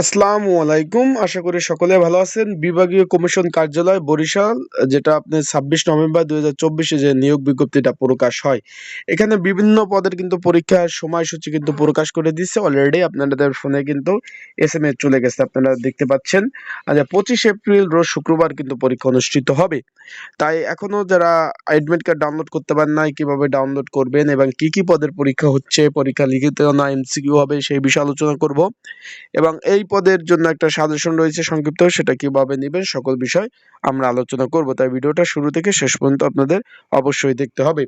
আসসালামু আলাইকুম। আশা করি সকলে ভালো আছেন। বিভাগীয় কমিশন কার্যালয়, বরিশাল, যেটা আপনি ছাব্বিশ নভেম্বর দুই যে নিয়োগ বিজ্ঞপ্তিটা প্রকাশ হয়। এখানে বিভিন্ন পদের কিন্তু পরীক্ষার সময়সূচি কিন্তু প্রকাশ করে দিচ্ছে। অলরেডি আপনাদের ফোনে কিন্তু এস এম এস চলে গেছে, আপনারা দেখতে পাচ্ছেন। আচ্ছা পঁচিশ এপ্রিল রোজ শুক্রবার কিন্তু পরীক্ষা অনুষ্ঠিত হবে। তাই এখনও যারা অ্যাডমিট কার্ড ডাউনলোড করতে পারেন নাই, কীভাবে ডাউনলোড করবেন এবং কি কি পদের পরীক্ষা হচ্ছে, পরীক্ষা লিখিত না এমসিকিউ হবে, সেই বিষয়ে আলোচনা করব। এবং এই পদের জন্য একটা সাজেশন রয়েছে সংক্ষিপ্ত, সেটা কীভাবে নেবেন সকল বিষয় আমরা আলোচনা করব। তাই ভিডিওটা শুরু থেকে শেষ পর্যন্ত আপনাদের অবশ্যই দেখতে হবে।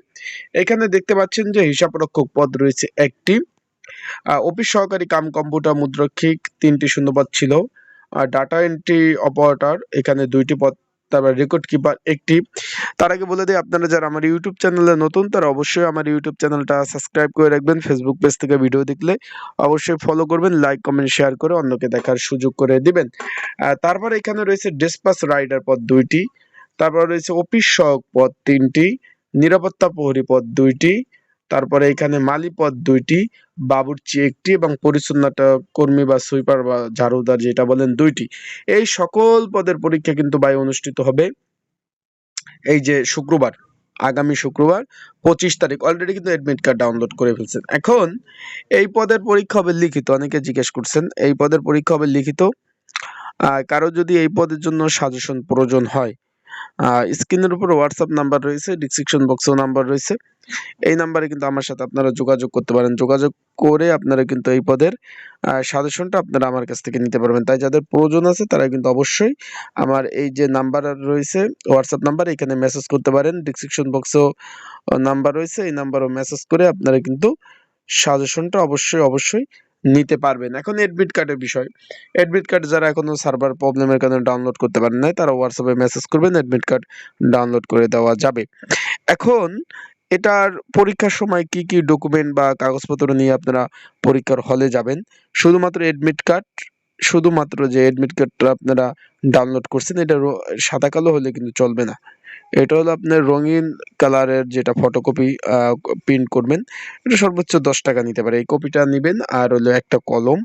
এখানে দেখতে পাচ্ছেন যে হিসাবরক্ষক পদ রয়েছে একটি। অফিস সহকারী কাম কম্পিউটার মুদ্রক্ষিক তিনটি শূন্যপদ ছিল। আর ডাটা এন্ট্রি অপারেটর এখানে দুইটি পদ তারপর রেকর্ড কিপার একটি। তার আগে বলে দিই, আপনারা যারা আমার ইউটিউব চ্যানেলে নতুন, তারা অবশ্যই আমার ইউটিউব চ্যানেলটা সাবস্ক্রাইব করে রাখবেন। ফেসবুক পেজ থেকে ভিডিও দেখলে অবশ্যই ফলো করবেন লাইক কমেন্ট শেয়ার করে অন্যকে দেখার সুযোগ করে দিবেন। তারপর এখানে রয়েছে ডিসপাস রাইডার পদ দুইটি, তারপর রয়েছে অফিস সহক পদ তিনটি, নিরাপত্তা প্রহরী পদ দুইটি তারপরে এখানে মালি পদ দুইটি, বাবুর্চি একটি এবং পরিচ্ছন্নতা কর্মী বা সুইপার বা ঝাড়ুদার যেটা বলেন দুইটি। এই সকল পদের পরীক্ষা কিন্তু বাই অনুষ্ঠিত হবে এই যে শুক্রবার, আগামী শুক্রবার, পঁচিশ তারিখ। অলরেডি কিন্তু অ্যাডমিট কার্ড ডাউনলোড করে ফেলছেন। এখন এই পদের পরীক্ষা হবে লিখিত, অনেকে জিজ্ঞেস করছেন, এই পদের পরীক্ষা হবে লিখিত? কারও যদি এই পদের জন্য সাজেশন প্রয়োজন হয় স্ক্রিনের উপর হোয়াটসঅ্যাপ নাম্বার রয়েছে ডিসক্রিপশন বক্সেও নাম্বার রয়েছে। এই নাম্বারে কিন্তু আমার সাথে আপনারা যোগাযোগ করতে পারেন। যোগাযোগ করে আপনারা কিন্তু এই পদের সাজেশনটা আপনারা আমার কাছ থেকে নিতে পারবেন। তাই যাদের প্রয়োজন আছে, তারা কিন্তু অবশ্যই আমার এই যে নাম্বার রয়েছে হোয়াটসঅ্যাপ নাম্বার এখানে মেসেজ করতে পারেন। ডিসক্রিপশন বক্সেও নাম্বার রয়েছে। এই নাম্বারও মেসেজ করে আপনারা কিন্তু সাজেশনটা অবশ্যই অবশ্যই নিতে পারবেন। এখন এডমিট কার্ডের বিষয়। এডমিট কার্ড যারা এখনও সার্ভার প্রবলেমের কারণে ডাউনলোড করতে পারেন নাই, তারা হোয়াটসঅ্যাপে মেসেজ করবেন এডমিট কার্ড ডাউনলোড করে দেওয়া যাবে। এখন এটার পরীক্ষার সময় কি কি ডকুমেন্ট বা কাগজপত্র নিয়ে আপনারা পরীক্ষার হলে যাবেন? শুধুমাত্র এডমিট কার্ড শুধুমাত্র যে এডমিট কার্ডটা আপনারা ডাউনলোড করছেন, এটা সাদা কালো হলে কিন্তু চলবে না। এটা হলো আপনার রঙিন কালারের যেটা ফটোকপি প্রিন্ট করবেন, এটা সর্বোচ্চ দশ টাকা নিতে পারে। এই কপিটা নেবেন আর হলো একটা কলম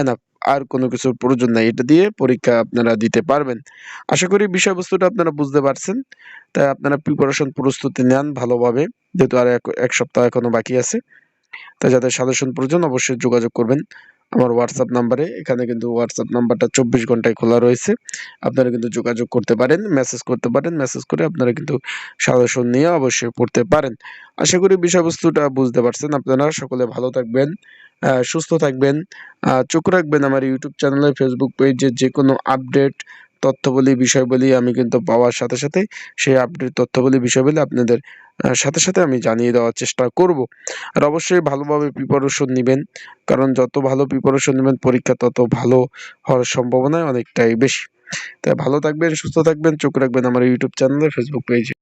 এনাফ আর কোনো কিছুর প্রয়োজন নাই। এটা দিয়ে পরীক্ষা আপনারা দিতে পারবেন। আশা করি বিষয়বস্তুটা আপনারা বুঝতে পারছেন। তাই আপনারা প্রিপারেশন প্রস্তুতি নেন ভালোভাবে, যেহেতু আর এক সপ্তাহ এখনও বাকি আছে। তাই যাদের সাজেশন প্রয়োজন অবশ্যই যোগাযোগ করবেন। আমার হোয়াটসঅ্যাপ নাম্বারে এখানে কিন্তু হোয়াটসঅ্যাপ নাম্বারটা চব্বিশ ঘন্টায় খোলা রয়েছে। আপনারা কিন্তু যোগাযোগ করতে পারেন মেসেজ করতে পারেন মেসেজ করে আপনারা কিন্তু সাজেশন নিয়ে অবশ্যই পড়তে পারেন। আশা করি বিষয়বস্তুটা বুঝতে পারছেন আপনারা। সকলে ভালো থাকবেন সুস্থ থাকবেন চোখ রাখবেন আমার ইউটিউব চ্যানেলে ফেসবুক পেজে যে কোনো আপডেট তথ্যবলী, বিষয়বলী আমি কিন্তু পাওয়ার সাথে সাথে সেই আপডেট তথ্যবলী, বিষয়বলী আপনাদের সাথে সাথে আমি জানিয়ে দেওয়ার চেষ্টা করব। আর অবশ্যই ভালোভাবে প্রিপারেশন নেবেন, কারণ যত ভালো প্রিপারেশন নেবেন, পরীক্ষা তত ভালো হওয়ার সম্ভাবনা অনেকটাই বেশি। তাই ভালো থাকবেন, সুস্থ থাকবেন, চোখ রাখবেন আমার ইউটিউব চ্যানেলে ফেসবুক পেজে